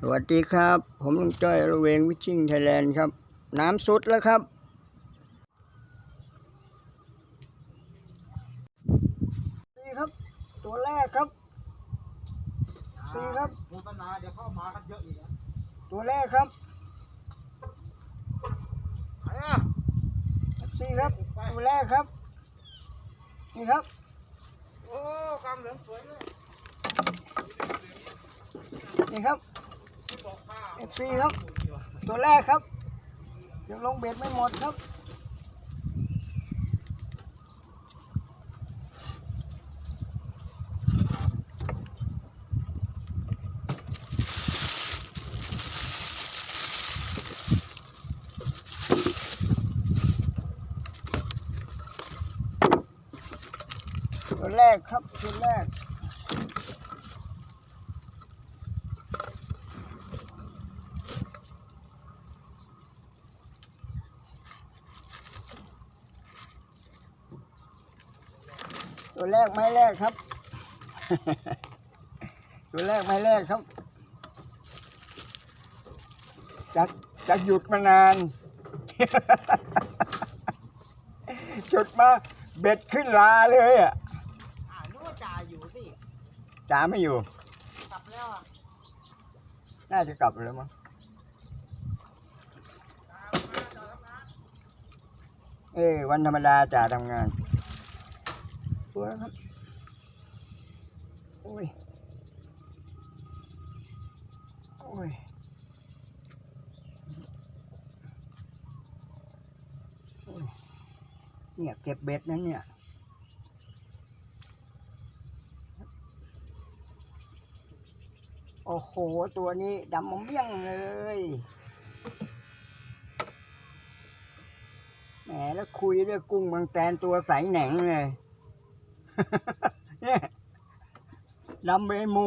สวัสดีครับ ผมลุงจ้อยระเวงวิชิ่งไทยแลนด์ครับ น้ำสุดแล้วครับ นี่ครับ ตัวแรกครับ สี่ครับ โฆษณาเดี๋ยวเข้ามากันเยอะอีกนะ ตัวแรกครับ ไหนอะ สี่ครับ ตัวแรกครับ นี่ครับ โอ้กำเหลืองสวยเลย นี่ครับ ที่บอกข้า เอฟซีครับ ตัวแรกครับยังลงเบ็ดไม่หมดครับตัวแรกครับตัวแรก ตัวแรกไม้แรกครับ ตัวแรกไม้แรกครับจะจะหยุดมานานจุดมาเบ็ดขึ้นลาเลยอะอ่านึกว่าจ่าอยู่สิจ๋าไม่อยู่ กลับแล้วอะน่าจะกลับแล้วมั้งเอ้ยวันธรรมดาจ๋าทำงาน ตัวครับโอ้ยโอ้ย โอ้ยเนี่ยเก็บเบ็ดนั้นเนี่ยโอ้โห ตัวนี้ดำมเมี่ยงเลย แหมแล้วคุยด้วยกุ้งบางแตนตัวใสแหนงเลย เนี่ยดำไปไอ้โมุ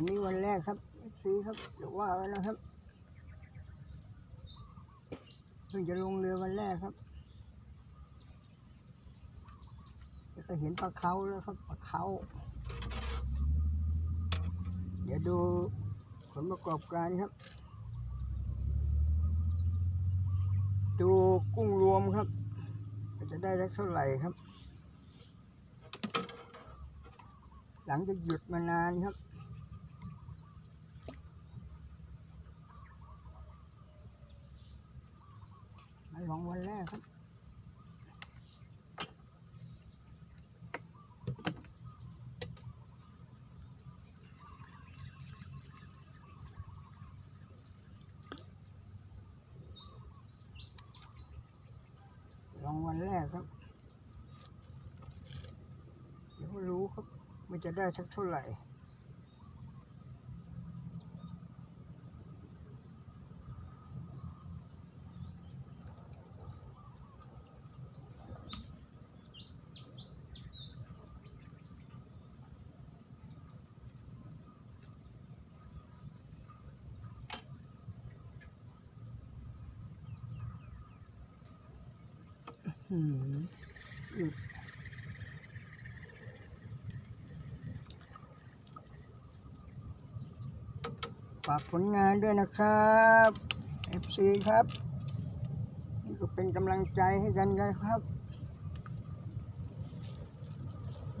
วันนี้วันแรกครับ FC ครับเดี๋ยวว่ากันนะครับเพิ่งจะลงเรือวันแรกครับแล้วก็เห็นปลาเขาแล้วครับปลาเขาเดี๋ยวดูผลประกอบการครับ ดูกุ้งรวมครับ จะได้สักเท่าไหร่ครับ หลังจากหยุดมานานครับาลองวันแรกครับลองวันแรกครับ เดี๋ยวรู้ครับมันจะได้สักเท่าไหร่ ฝากผลงานด้วยนะครับ FC ครับ นี่ก็เป็นกำลังใจให้กันนะครับ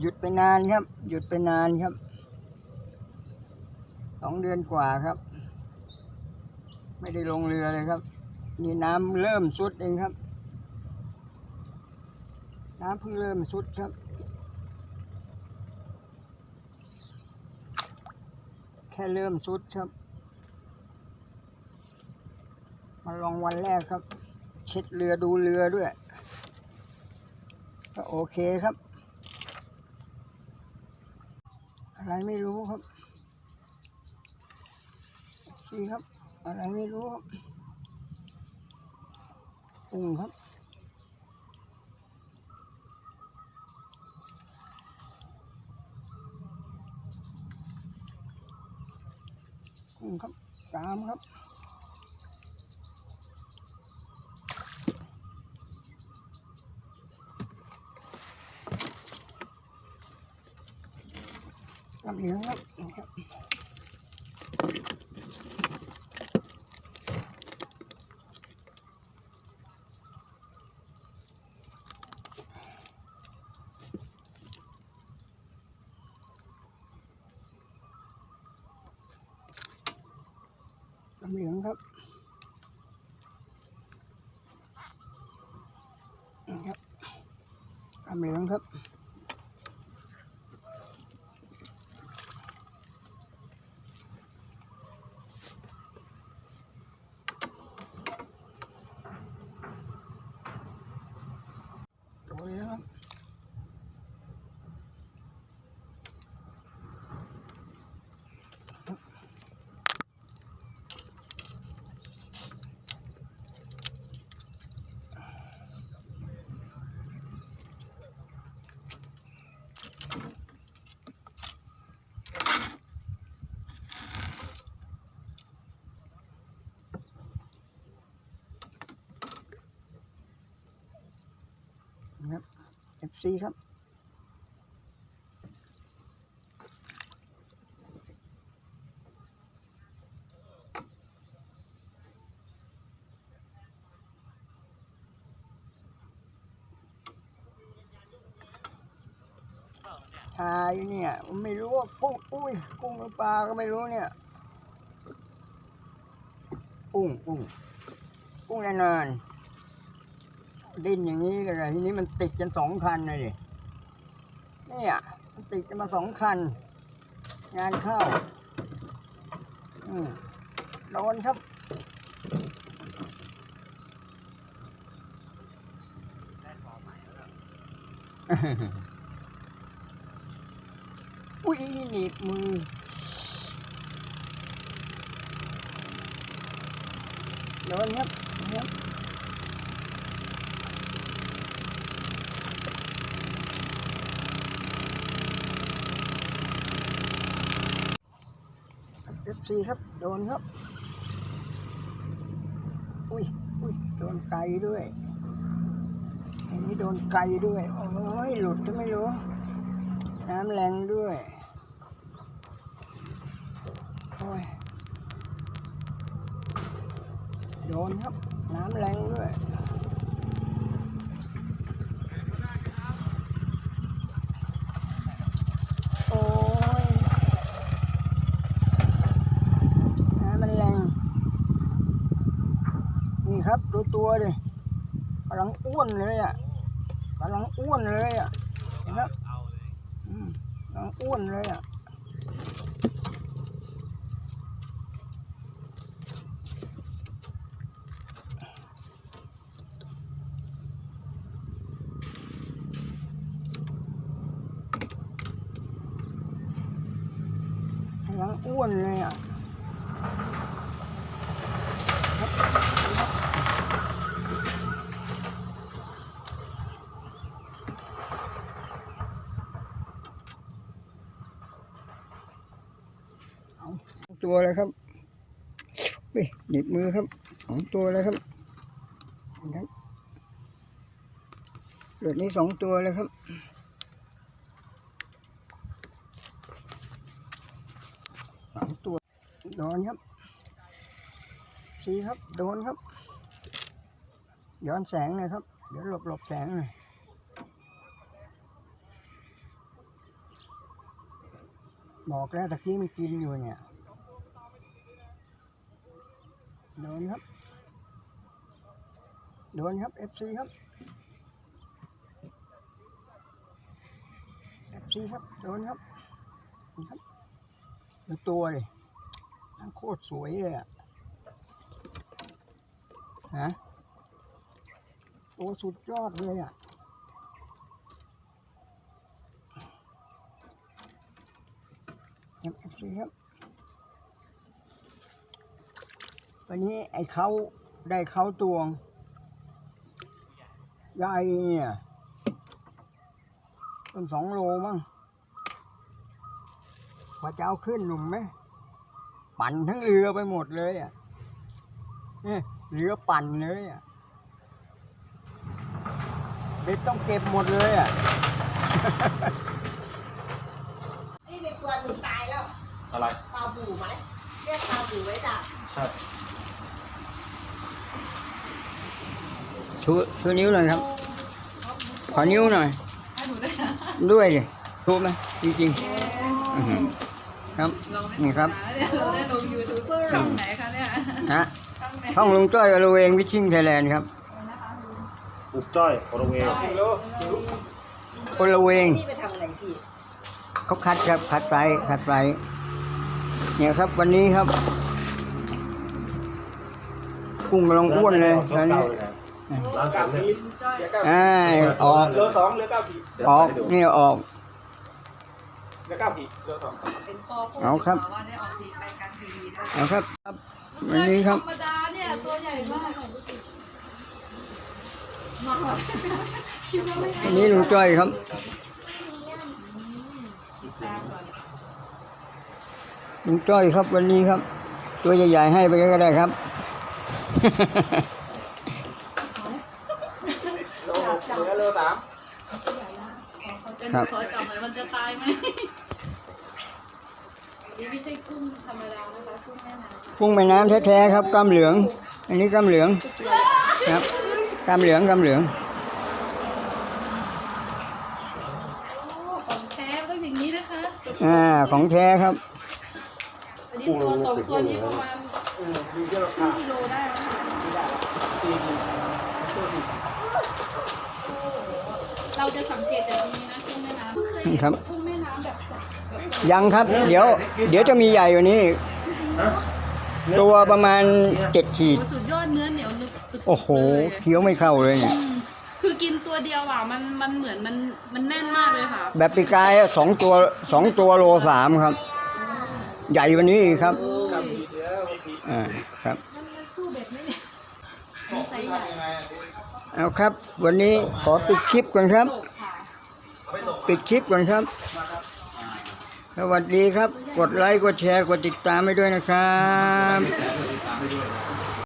หยุดไปนานครับ หยุดไปนานครับสองเดือนกว่าครับ ไม่ได้ลงเรือเลยครับ นี่น้ำเริ่มสุดเองครับ น้ำเพิ่งเริ่มสุดครับแค่เริ่มสุดครับ มาลองวันแรกครับ เช็ดเรือดูเรือด้วย ก็โอเคครับ อะไรไม่รู้ครับนี่ครับ อะไรไม่รู้ครับกุ้งครับกุ้งครับกามครับ น้ำเหลืองค สิบสี่ครับทายเนี่ยไม่รู้ว่ากุ้งอุ้ยกุ้งหรือปลาก็ไม่รู้เนี่ยกุ้งกุ้งกุ้งแน่นอน ดิ้นอย่างนี้เลยทีนี้มันติดกันสองคันเลยดิเนี่ยมันติดกันมาสองคัน งานเข้าอืมโดนครับอุ้ยหนีบมือโดนครับครับ เอฟซีครับ โดนครับ อุ้ยอุ้ยโดนไกลด้วยอันนี้โดนไกลด้วย โอ้ยหลุดจะไม่รู้ น้ำแรงด้วย โอ้ย โดนครับ น้ำแรงด้วย โอ้ย น้ำมันแรง นี่ครับ ดู ตัวดิกำลังอ้วนเลยอะกำลังอ้วนเลยอะเห็นไหมอืมกำลังอ้วนเลยอะกำลังอ้วนเลยอะเอา ตัวเลยครับเฮ้ยหนีบมือครับสองตัวเลยครับครับเหลือนี้สองตัวเลยครับสามตัวโดนครับสีครับโดนครับ ย้อนแสงหน่อยครับ เดี๋ยวหลบหลบแสงหน่อยบอกแล้วตะกี้มันกินอยู่เนี่ย โดนครับ โดนครับ FC ครับ FC ครับ โดนครับนี่ครับดูตัวเลยนั่งโคตรสวยเลยอะฮะตัวสุดยอดเลยอะครับเอฟซีครับ วันนี้ไอ้เขาได้เขาตวงใหญ่เนี่ยต้นสองโลมั้งพอจะเอาขึ้นหนุ่มไหมปั่นทั้งเรือไปหมดเลยอะเนี่ยเรือปั่นเลยอะเด็กต้องเก็บหมดเลยอะนี่เป็นตัวหนึ่งตายแล้ว อะไรปลาบูไหมเรียกปลาบูไว้จ้ะใช่ ชูชูนิ้วหน่อยครับ ขอนิ้วหน่อย ด้วยดิชูไหมจริงๆอื้อหือครับ นี่ครับเราได้ลงยูทูบช่องไหนคะเนี่ยฮะช่องลุงจ้อยกับลุงเองวิชิงไทยแลนด์ครับอุบจ้อยโอโรเวคนละเวงนี่ไปทำอะไรพี่เขาคัดครับคัดไซส์คัดไซส์เนี่ยครับวันนี้ครับ กุ้งกำลังอ้วนเลยตอนนี้ ร้านผมเนี่ยจ้อยอ่าออกเรือสองเรือเก้าผีออกนี่ออกเรือเก้าผีเรือสองเป็นปอพูดเอาครับ ว่าได้ออกทีรายการทีวีด้วยเอาครับครับวันนี้ครับ ธรรมดาเนี่ยตัวใหญ่มากมาคิดว่าไม่อันนี้ลุงจ้อยครับ ตาก่อนลุงจ้อยครับวันนี้ครับ ตัวใหญ่ๆให้ไปก็ได้ครับ เรือหกเรือเรือสาม เขาจะครับขอจับหน่อยมันจะตายไหมนี่ไม่ใช่กุ้งธรรมดานะคะกุ้งแม่น้ำกุ้งแม่น้ำแท้ๆครับกล้ามเหลือง อันนี้กล้ามเหลืองครับกล้ามเหลืองกล้ามเหลืองโอ้ของแท้มันต้องอย่างอ่าของแท้ครับอันนี้ตัวสองตัวนี้ประมาณเออดูเยอะครึ่ค่ะงกิโลได้แล้วค่ะไม่ได้สี่ขีดตัวสี่เราจะสังเกตจากตรงนี้ นะกุ้งแม่น้ำเพิ่งเคยเห็นครับกุ้งแม่น้ำแบบแบบยังครับ เดี๋ยว เดี๋ยวจะมีใหญ่กว่านี้อีกตัวประมาณเจ็ดขีดโอ้สุดยอดเนื้อเหนียวนึบตึกโอ้โหเลยเคี้ยวไม่เข้าเลยเนี่ยอืมคือกินตัวเดียวอะมันมันเหมือนมันมันแน่นมากเลยค่ะ แบบปีกายสองตัวสองตัวโลสามครับ ใหญ่กวันนี้อีกครับเก้าขีดแล้วขีดอ่าครับมีไซส์ใหญ่เอาครับ วันนี้ขอปิดคลิปก่อนครับโตค่ะ ปิดคลิปก่อนครับ สวัสดีครับ กดไลค์ กดแชร์ กดติดตามให้ด้วยนะครับ